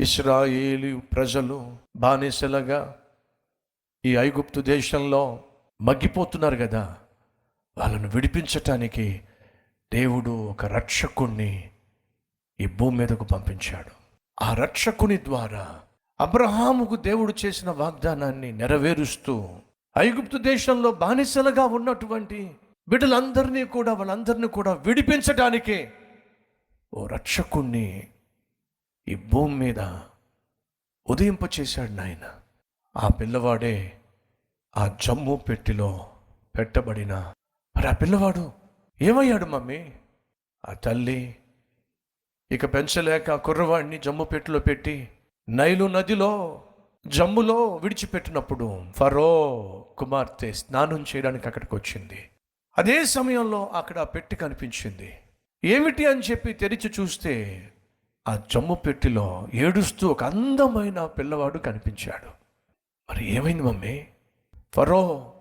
ఇస్రాయేలు ప్రజలు బానిసలుగా ఈ ఐగుప్తు దేశంలో మగ్గిపోతున్నారు కదా. వాళ్ళను విడిపించటానికి దేవుడు ఒక రక్షకుణ్ణి ఈ భూమి మీదకు పంపించాడు. ఆ రక్షకుని ద్వారా అబ్రహాముకు దేవుడు చేసిన వాగ్దానాన్ని నెరవేరుస్తూ ఐగుప్తు దేశంలో బానిసలుగా ఉన్నటువంటి బిడ్డలందరినీ కూడా వాళ్ళందరినీ కూడా విడిపించటానికే ఓ రక్షకుణ్ణి ఈ భూమి మీద ఉదయింపచేశాడు నాయన. ఆ పిల్లవాడే ఆ జమ్ము పెట్టిలో పెట్టబడిన మరి ఆ పిల్లవాడు ఏమయ్యాడు మమ్మీ? ఆ తల్లి ఇక పెంచలేక ఆ కుర్రవాడిని జమ్ము పెట్టిలో పెట్టి నైలు నదిలో జమ్ములో విడిచిపెట్టినప్పుడు ఫరో కుమార్తె స్నానం చేయడానికి అక్కడికి వచ్చింది. అదే సమయంలో అక్కడ పెట్టి కనిపించింది. ఏమిటి అని చెప్పి తెరిచి చూస్తే ఆ జమ్ము పెట్టిలో ఏడుస్తూ ఒక అందమైన పిల్లవాడు కనిపించాడు. మరి ఏమైంది మమ్మీ? ఫరో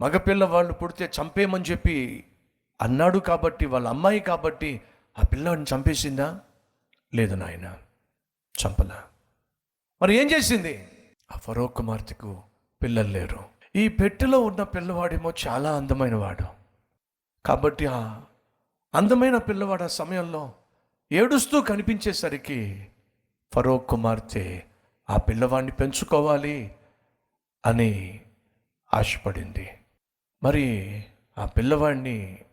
మగపిల్లవాళ్ళు పుడితే చంపేయమని చెప్పి అన్నాడు కాబట్టి వాళ్ళ అమ్మాయి కాబట్టి ఆ పిల్లవాడిని చంపేసిందా? లేదు నాయన చంపలా. మరి ఏం చేసింది? ఆ ఫరో కుమార్తెకు పిల్లలు లేరు. ఈ పెట్టెలో ఉన్న పిల్లవాడేమో చాలా అందమైన వాడు. కాబట్టి ఆ అందమైన పిల్లవాడు ఆ సమయంలో ఏడుస్తూ కనిపించేసరికి ఫరో కుమార్తె ఆ పిల్లవాడిని పెంచుకోవాలి అని ఆశపడింది. మరి ఆ పిల్లవాడిని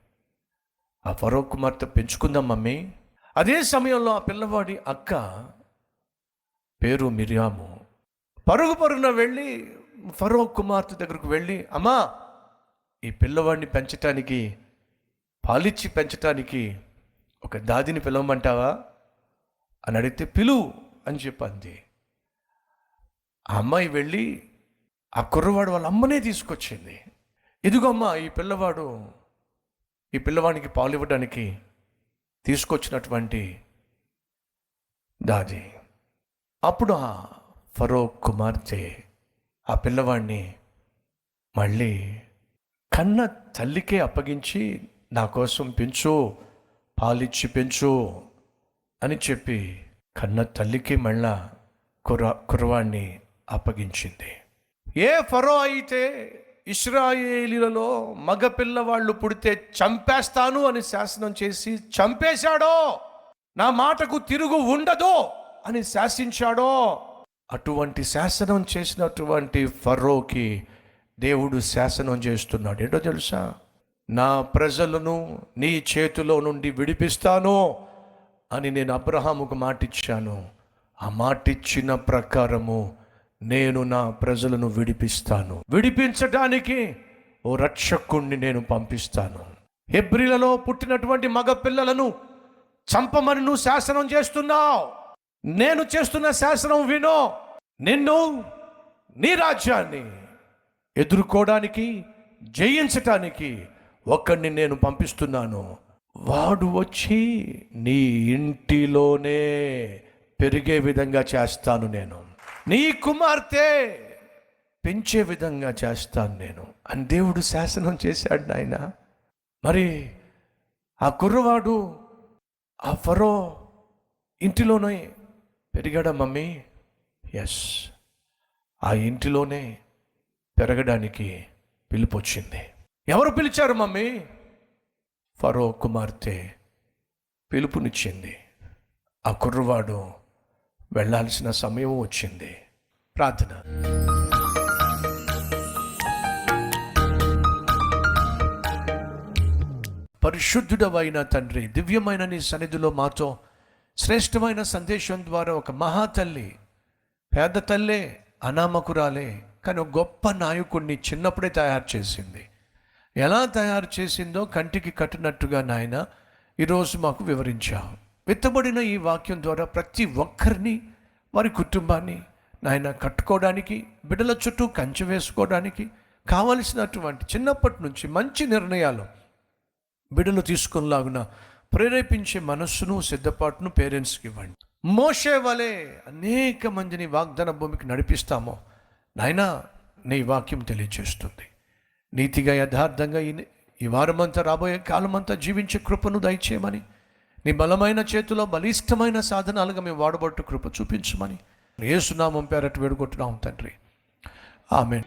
ఆ ఫరో కుమార్తె పెంచుకుందాం మమ్మీ. అదే సమయంలో ఆ పిల్లవాడి అక్క పేరు మిరియాము పరుగు పరుగున వెళ్ళి ఫరో కుమార్తె దగ్గరకు వెళ్ళి అమ్మా ఈ పిల్లవాడిని పెంచటానికి పాలిచ్చి పెంచటానికి ఒక దాదిని పిలవమంటావా? అని అడిగితే పిలువు అని చెప్పింది. ఆ అమ్మాయి వెళ్ళి ఆ కుర్రవాడు వాళ్ళ అమ్మనే తీసుకొచ్చింది. ఇదిగోమ్మా ఈ పిల్లవాడు ఈ పిల్లవాడికి పాలు ఇవ్వడానికి తీసుకొచ్చినటువంటి దాది. అప్పుడు ఆ ఫరో కుమార్తె ఆ పిల్లవాడిని మళ్ళీ కన్న తల్లికే అప్పగించి నా కోసం పెంచు పాలిచ్చి పెంచు అని చెప్పి కన్న తల్లికి మళ్ళా కుర్ర కుర్రవాడిని అప్పగించింది. ఏ ఫరో అయితే ఇస్రాయేలీలలో మగ పిల్లవాళ్ళు పుడితే చంపేస్తాను అని శాసనం చేసి చంపేశాడో నా మాటకు తిరుగు ఉండదు అని శాసించాడో అటువంటి శాసనం చేసినటువంటి ఫరోకి దేవుడు శాసనం చేస్తున్నాడు. ఏంటో తెలుసా? నా ప్రజలను నీ చేతిలో నుండి విడిపిస్తాను అని నేను అబ్రహాముకు మాటిచ్చాను. ఆ మాటిచ్చిన ప్రకారము నేను నా ప్రజలను విడిపిస్తాను. విడిపించడానికి ఓ రక్షకుణ్ణి నేను పంపిస్తాను. హెబ్రిలలో పుట్టినటువంటి మగ పిల్లలను చంపమని నువ్వు శాసనం చేస్తున్నావు. నేను చేస్తున్న శాసనం వినో. నిన్ను నీ రాజ్యాన్ని ఎదుర్కోవడానికి జయించటానికి ఒక్కడిని నేను పంపిస్తున్నాను. వాడు వచ్చి నీ ఇంటిలోనే పెరిగే విధంగా చేస్తాను నేను. నీ కుమార్తె పెంచే విధంగా చేస్తాను నేను. అని దేవుడు శాసనం చేశాడు నాయన. మరి ఆ కుర్రవాడు ఆ ఫరో ఇంటిలోనే పెరిగాడా మమ్మీ? ఎస్ ఆ ఇంటిలోనే పెరగడానికి పిలుపు వచ్చింది. ఎవరు పిలిచారు మమ్మీ? ఫరో కుమార్తె పిలుపునిచ్చింది. ఆ కుర్రవాడు వెళ్ళాల్సిన సమయం వచ్చింది. ప్రార్థన. పరిశుద్ధుడవైన తండ్రి దివ్యమైన నీ సన్నిధిలో మాతో శ్రేష్టమైన సందేశం ద్వారా ఒక మహాతల్లి పేద తల్లే అనామకురాలే కానీ గొప్ప నాయకుడిని చిన్నప్పుడే తయారు చేసింది. ఎలా తయారు చేసిందో కంటికి కట్టినట్టుగా నాయన ఈరోజు మాకు వివరించావు. విత్తబడిన ఈ వాక్యం ద్వారా ప్రతి ఒక్కరిని వారి కుటుంబాన్ని నాయన కట్టుకోవడానికి బిడ్డల చుట్టూ కంచె వేసుకోవడానికి కావలసినటువంటి చిన్నప్పటి నుంచి మంచి నిర్ణయాలు బిడ్డలు తీసుకునిలాగున ప్రేరేపించే మనస్సును సిద్ధపాటును పేరెంట్స్కి ఇవ్వండి. మోసే వలె అనేక మందిని వాగ్దాన భూమికి నడిపిస్తామో నాయనా నీ వాక్యం తెలియజేస్తుంది. నీతిగా యథార్థంగా ఈ ఈ వారమంతా రాబోయే కాలమంతా జీవించే కృపను దయచేయమని నీ బలమైన చేతిలో బలిష్టమైన సాధనాలుగా మేము వాడబట్టు కృప చూపించమని. ఏసునామం పేరట్టు వేడుకుంటున్నాం తండ్రి. ఆమె